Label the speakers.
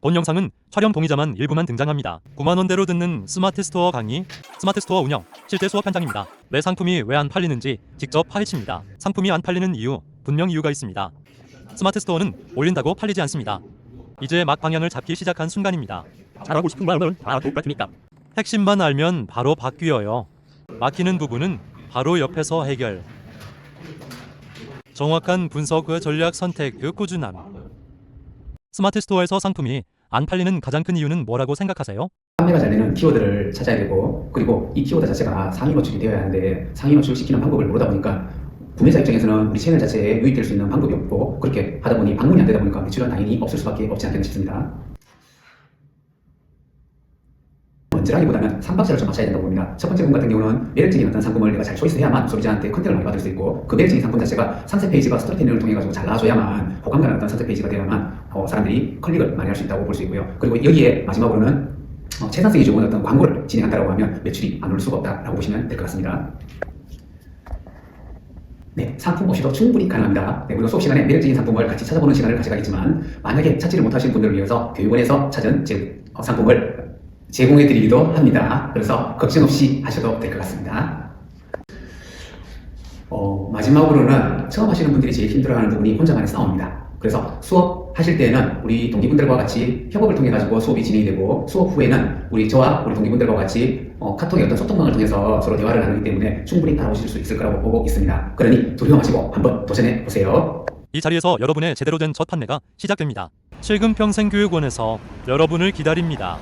Speaker 1: 본 영상은 촬영 동의자만 일부만 등장합니다. 9만원대로 듣는 스마트 스토어 강의, 스마트 스토어 운영, 실제 수업 현장입니다. 내 상품이 왜 안 팔리는지 직접 파헤칩니다. 상품이 안 팔리는 이유, 분명 이유가 있습니다. 스마트 스토어는 올린다고 팔리지 않습니다. 이제 막 방향을 잡기 시작한 순간입니다.
Speaker 2: 잘하고 싶은 마음은 다 똑같으니까
Speaker 1: 핵심만 알면 바로 바뀌어요. 막히는 부분은 바로 옆에서 해결. 정확한 분석과 전략 선택, 그 꾸준함. 스마트 스토어에서 상품이 안 팔리는 가장 큰 이유는 뭐라고 생각하세요?
Speaker 3: 판매가 잘 되는 키워드를 찾아야 되고 그리고 이 키워드 자체가 상위 노출이 되어야 하는데 상위 노출시키는 방법을 모르다 보니까 구매자 입장에서는 우리 채널 자체에 유입될 수 있는 방법이 없고 그렇게 하다 보니 방문이 안 되다 보니까 매출은 당연히 없을 수밖에 없지 않겠나 싶습니다. 먼저라기보다는 삼박자를 좀 맞춰야 된다고 봅니다. 첫 번째 부분 같은 경우는 매력적인 어떤 상품을 내가 잘 초이스해야만 소비자한테 컨택을 많이 받을 수 있고 그 매력적인 상품 자체가 상세 페이지가 스토리텔링을 통해 가지고 잘 나와줘야만 호감 가는 어떤 상세 페이지가 되어야만 어, 사람들이 클릭을 많이 할 수 있다고 볼 수 있고요. 그리고 여기에 마지막으로는 어, 채산성이 좋은 어떤 광고를 진행한다고 하면 매출이 안 올 수가 없다라고 보시면 될 것 같습니다. 네, 상품 없이도 충분히 가능합니다. 네, 그리고 수업 시간에 매력적인 상품을 같이 찾아보는 시간을 가져가겠지만 만약에 찾지를 못하시는 분들을 위해서 교육원에서 찾은 제 어, 상품을 제공해 드리기도 합니다. 그래서 걱정 없이 하셔도 될 것 같습니다. 어, 마지막으로는 처음 하시는 분들이 제일 힘들어하는 부분이 혼자만의 싸움입니다. 그래서 수업 하실 때는 우리 동기분들과 같이 협업을 통해 가지고 수업이 진행이 되고 수업 후에는 우리 저와 우리 동기분들과 같이 어, 카톡의 어떤 소통방을 통해서 서로 대화를 나누기 때문에 충분히 따라오실 수 있을 거라고 보고 있습니다. 그러니 두려워 마시고 한번 도전해 보세요.
Speaker 1: 이 자리에서 여러분의 제대로 된 첫 판매가 시작됩니다. 실금 평생교육원에서 여러분을 기다립니다.